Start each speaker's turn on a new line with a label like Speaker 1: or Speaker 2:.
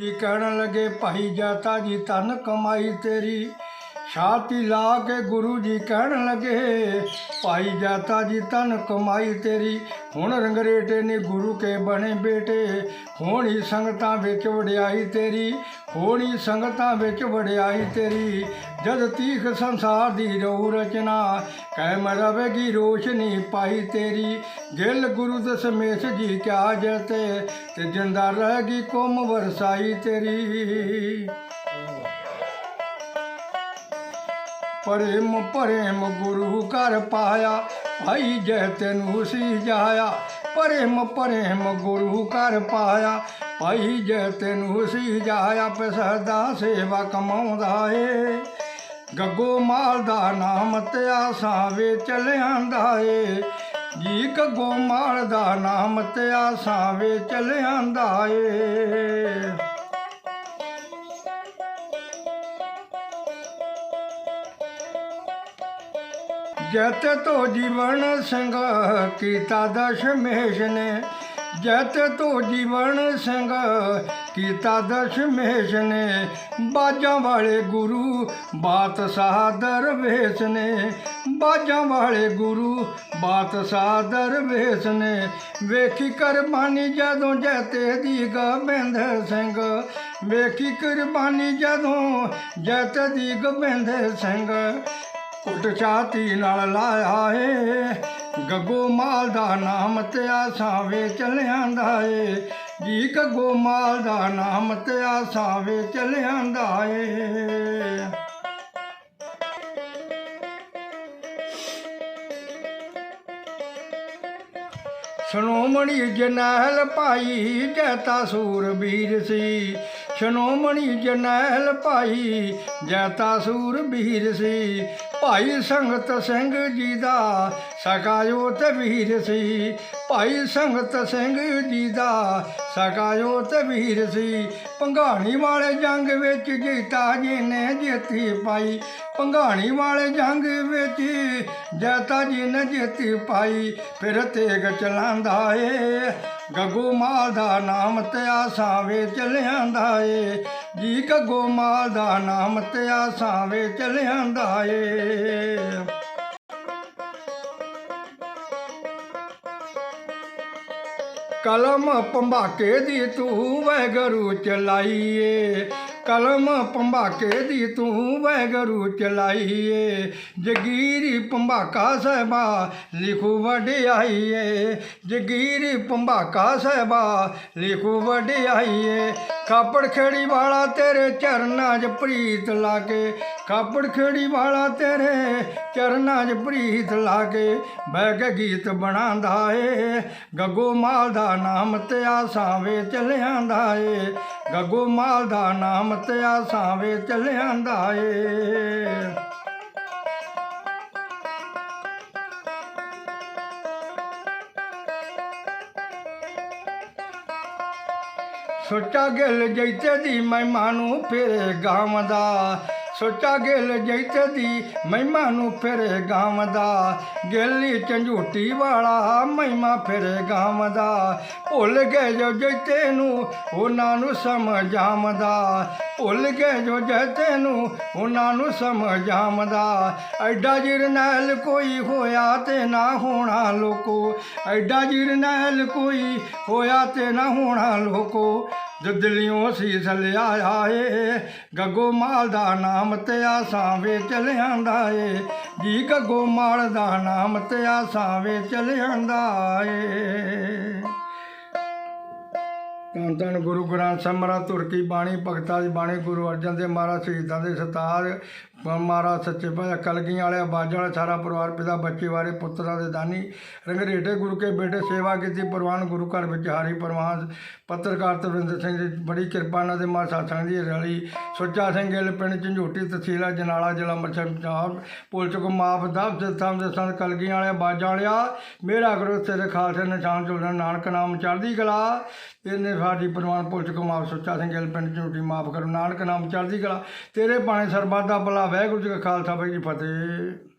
Speaker 1: ਜੀ ਕਹਿਣ ਲੱਗੇ ਭਾਈ ਜਾਤਾ ਜੀ ਧਨ ਕਮਾਈ ਤੇਰੀ ਛਾਤੀ ਲਾ ਕੇ ਗੁਰੂ ਜੀ ਕਹਿਣ ਲੱਗੇ, ਭਾਈ ਜਾਤਾ ਜੀ ਧਨ ਕਮਾਈ ਤੇਰੀ, ਹੁਣ ਰੰਗਰੇਟੇ ਨੇ ਗੁਰੂ ਕੇ ਬਣੇ ਬੇਟੇ, ਹੋਣੀ ਸੰਗਤਾਂ ਵਿੱਚ ਵਡਿਆਈ ਤੇਰੀ, ਹੋਣੀ ਸੰਗਤਾਂ ਵਿੱਚ ਵਡਿਆਈ ਤੇਰੀ, ਜਦ ਤੀਖ ਸੰਸਾਰ ਦੀ ਰਉ ਰਚਨਾ ਕਾਇਮ ਰਵੇਗੀ ਰੋਸ਼ਨੀ ਪਾਈ ਤੇਰੀ, ਗਿਲ ਗੁਰੂ ਦਸਮੇਸ਼ ਜੀ ਕਿਆ ਜਤੇ, ਤੇ ਜਿੰਦਾ ਰਹੇਗੀ ਕੁਮ ਵਰਸਾਈ ਤੇਰੀ। ਪ੍ਰੇਮ ਪ੍ਰੇਮ ਗੁਰੂ ਘਰ ਪਾਇਆ, ਭਾਈ ਜੈ ਤੈਨੂੰ ਸੀ ਜਾਇਆ। ਪ੍ਰੇਮ ਪ੍ਰੇਮ ਗੁਰੂ ਘਰ ਪਾਇਆ, ਭਾਈ ਜੈ ਤੈਨੂੰ ਸੀ ਜਾਇਆ। ਪਸਦਾ ਸੇਵਾ ਕਮਾਉਂਦਾ ਏ। ਗੱਗੋ ਮਾਲ ਦਾ ਨਾਮ ਤੇ ਆਸਾਂ ਵੇ ਚਲਿਆਂਦਾ ਏ। ਜੀ ਗੱਗੋ ਮਾਲ ਦਾ ਨਾਮ ਤੇ ਆਸਾਂ ਵੇ ਚਲਿਆਂਦਾ ਏ। ਜਤ ਤੋ ਜੀਵਨ ਸੰਗ ਕੀਤਾ ਦਸ਼ਮੇਸ਼ ਨੇ। ਜਤ ਤੋ ਜੀਵਨ ਸੰਗ ਕੀਤਾ ਦਸ਼ਮੇਸ਼ ਨੇ। ਬਾਜਾਂ ਵਾਲੇ ਗੁਰੂ ਬਾਤ ਸਾਦਰ ਵੇਸ ਨੇ। ਬਾਜਾਂ ਵਾਲੇ ਗੁਰੂ ਬਾਤ ਸਾਦਰ ਵੇਸ ਨੇ। ਵੇਖੀ ਕੁਰਬਾਨੀ ਜਦੋਂ ਜਤੇ ਦੀ ਗੋਬਿੰਦ ਸਿੰਘ। ਵੇਖੀ ਕੁਰਬਾਨੀ ਜਦੋਂ ਜਤ ਦੀ ਗੋਬਿੰਦ ਸਿੰਘ। ਕੁੱਟ ਛਾਤੀ ਨਾਲ ਲਾਇਆ ਏ। ਗੱਗੋ ਮਾਲ ਦਾ ਨਾਮ ਤੇ ਆਸਾਂ ਵੇ ਚਲਿਆਂਦਾ ਏ। ਜੀ ਗੱਗੋ ਮਾਲ ਦਾ ਨਾਮ ਤੇ ਆਸਾਂ ਵੇ ਚਲਿਆਂਦਾ ਏ। ਸਨੋਮਣੀ ਜਨਹਿਲ ਭਾਈ ਜੈਤਾ ਸੂਰਬੀਰ ਸੀ। ਸਨੋਮਣੀ ਜਨਹਿਲ ਭਾਈ ਜੈਤਾ ਸੂਰਬੀਰ ਸੀ। ਭਾਈ ਸੰਗਤ ਸਿੰਘ ਜੀ ਦਾ ਸਕਾਇਓ ਤੇ ਵੀਰ ਸੀ। ਭਾਈ ਸੰਗਤ ਸਿੰਘ ਜੀ ਦਾ ਸਕਾਇਓ ਤੇ ਵੀਰ ਸੀ। ਪੰਘਾਣੀ ਵਾਲੇ ਜੰਗ ਵਿੱਚ ਜੀਤਾ ਜੀ ਨੇ ਜਿੱਤੀ ਪਾਈ। ਪੰਘਾਣੀ ਵਾਲੇ ਜੰਗ ਵਿੱਚ ਜੈਤਾ ਜੀ ਨੇ ਜਿੱਤੀ ਪਾਈ। ਫਿਰ ਤੇਗ ਚਲਾਂਦਾ ਏ। ਗੱਗੂ ਮਾਲ ਦਾ ਨਾਮ ਤੇ ਆਸਾਂ ਵੇ ਚਲਿਆਂਦਾ ਏ। ਜੀ ਗੱਗੂ ਮਾਲ ਦਾ ਨਾਮ ਤੇ ਆਸਾਂ ਵੇ ਚਲਿਆਂਦਾ ਏ। ਕਲਮ ਪੰਬਾਕੇ ਦੀ ਤੂੰ ਵੈਗਰੂ ਚਲਾਈਏ। ਕਲਮ ਪੰਬਾਕੇ ਦੀ ਤੂੰ ਵੈਗਰੂ ਚਲਾਈਏ। ਜਗੀਰੀ ਪੰਬਾਕਾ ਸਹਿਬਾ, ਲਿਖੂ ਵਡਿਆਈਏ। ਜਗੀਰੀ ਪੰਬਾਕਾ ਸਹਿਬਾ, ਲਿਖੂ ਵਡਿਆਈਏ। ਖਾਪੜ ਖੇੜੀ ਵਾਲਾ ਤੇਰੇ ਚਰਨਾਂ 'ਚ ਪ੍ਰੀਤ ਲਾਗੇ। ਖਾਪੜ ਖੇੜੀ ਵਾਲਾ ਤੇਰੇ ਚਰਨਾਂ 'ਚ ਪ੍ਰੀਤ ਲਾਗੇ। ਬਹਿ ਕੇ ਗੀਤ ਬਣਾਉਂਦਾ ਏ। ਗੱਗੋ ਮਾਲ ਦਾ ਨਾਮ ਤੇ ਆਸਾਂ ਵੇ ਚਲਿਆਂਦਾ ਏ। ਗੱਗੋ ਮਾਲ ਦਾ ਨਾਮ ਤੇ ਆਸਾਂ ਵੇ ਚਲਿਆਂਦਾ ਏ। ਸੋਚਾ ਗਿਲ ਜੈਤੇ ਦੀ ਮਹਿਮਾ ਨੂੰ ਫਿਰੇ ਗਾਵਦਾ ਸੋਚਾ ਗਿਲ ਜੈਤੇ ਦੀ ਮਹਿਮਾ ਨੂੰ ਫਿਰੇ ਗਾਵਦਾ। ਗਿੱਲੀ ਝੰਝੂਟੀ ਵਾਲਾ ਮਹਿਮਾ ਫਿਰੇ ਗਾਵਦਾ। ਭੁੱਲ ਗਏ ਜੋ ਜੈਤੇ ਨੂੰ ਉਹਨਾਂ ਨੂੰ ਸਮਝਾਮਦਾ ਭੁੱਲ ਗਏ ਜੋ ਜੈਤੇ ਨੂੰ ਉਹਨਾਂ ਨੂੰ ਸਮਝਾਮਦਾ ਐਡਾ ਜਰਨੈਲ ਕੋਈ ਹੋਇਆ ਤੇ ਨਾ ਹੋਣਾ ਲੋਕੋ। ਐਡਾ ਜਰਨੈਲ ਕੋਈ ਹੋਇਆ ਤੇ ਨਾ ਹੋਣਾ ਲੋਕੋ। ਜੋ ਸੀਸ ਲਿਆਇਆ ਏ ਗੱਗੋ ਮਾਲ ਦਾ ਨਾਮ ਤੇ ਆਸਾਂ ਵੇ ਚਲਿਆਂਦਾ ਏ। ਜੀ ਗੱਗੋ ਮਾਲ ਦਾ ਨਾਮ ਤੇ ਆਸਾਂ ਵੇ ਚਲਿਆਂਦਾ ਏ। ਧੰਨ ਧੰਨ ਗੁਰੂ ਗ੍ਰੰਥ ਸਾਹਿਬ ਮਹਾਰਾਜ ਤੁਰਕੀ ਬਾਣੀ, ਭਗਤਾਂ ਦੀ ਬਾਣੀ, ਗੁਰੂ ਅਰਜਨ ਦੇਵ ਮਹਾਰਾਜ, ਸ਼ਹੀਦਾਂ ਦੇ ਸਤਾਰ ਮਹਾਰਾਜ ਸੱਚੇ ਪਾਤਸ਼ਾਹ, ਕਲਗੀਆਂ ਵਾਲੇ ਬਾਜਾਂ ਵਾਲਾ ਸਾਰਾ ਪਰਿਵਾਰ ਪਿਤਾ, ਬੱਚੇ ਵਾਰੇ, ਪੁੱਤਰਾਂ ਦੇ ਦਾਨੀ। ਰੰਗਰੇਟੇ ਗੁਰੂ ਕੇ ਬੇਟੇ, ਸੇਵਾ ਕੀਤੀ, ਪ੍ਰਵਾਨ ਗੁਰੂ ਘਰ ਵਿੱਚ ਹਾਰੀ ਪ੍ਰਵਾਨ। ਪੱਤਰਕਾਰ ਤਵਿੰਦਰ ਸਿੰਘ ਦੀ ਬੜੀ ਕਿਰਪਾ ਨਾਲ ਦੇ ਮਾਂ ਸਾਥਾਂ ਦੀ ਰਲੀ। ਸੁੱਚਾ ਸਿੰਘ ਗਿੱਲ, ਪਿੰਡ ਝੰਜੋਟੀ, ਤਹਿਸੀਲ ਜਨਾਲਾ, ਜ਼ਿਲ੍ਹਾ ਅੰਮ੍ਰਿਤਸਰ ਪੰਜਾਬ। ਪੁਲਿਸ ਕੋ ਮਾਫ ਦਬ ਦੇ ਥਾਂ ਦੇ ਸੰਤ ਕਲਗੀਆਂ ਵਾਲੇ ਬਾਜਾਂ ਵਾਲਿਆ। ਮੇਰਾ ਗੁਰੂ ਤੇਰੇ ਖਾਲਸੇ ਨਿਸ਼ਾਨ ਚੁਲਣਾ ਨਾਨਕ ਨਾਮ ਚੜ੍ਹਦੀ ਕਲਾ। ਇਹਨੇ ਸਾਡੀ ਪ੍ਰਵਾਨ ਪੁਲਿਸ ਕੋ ਮਾਫ, ਸੁੱਚਾ ਸਿੰਘ ਗਿੱਲ, ਪਿੰਡ ਝੰਜੋਟੀ, ਮਾਫ ਕਰੋ, ਨਾਨਕ ਨਾਮ ਚੜ੍ਹਦੀ ਕਲਾ। ਤੇਰੇ ਬਾਣੇ ਸਰਬੱਤ ਦਾ ਭਲਾ ਵਾਹਿਗੁਰੂ ਜੀ ਕਾ ਖਾਲਸਾ ਵਾਹਿਗੁਰੂ ਜੀ ਫਤਿਹ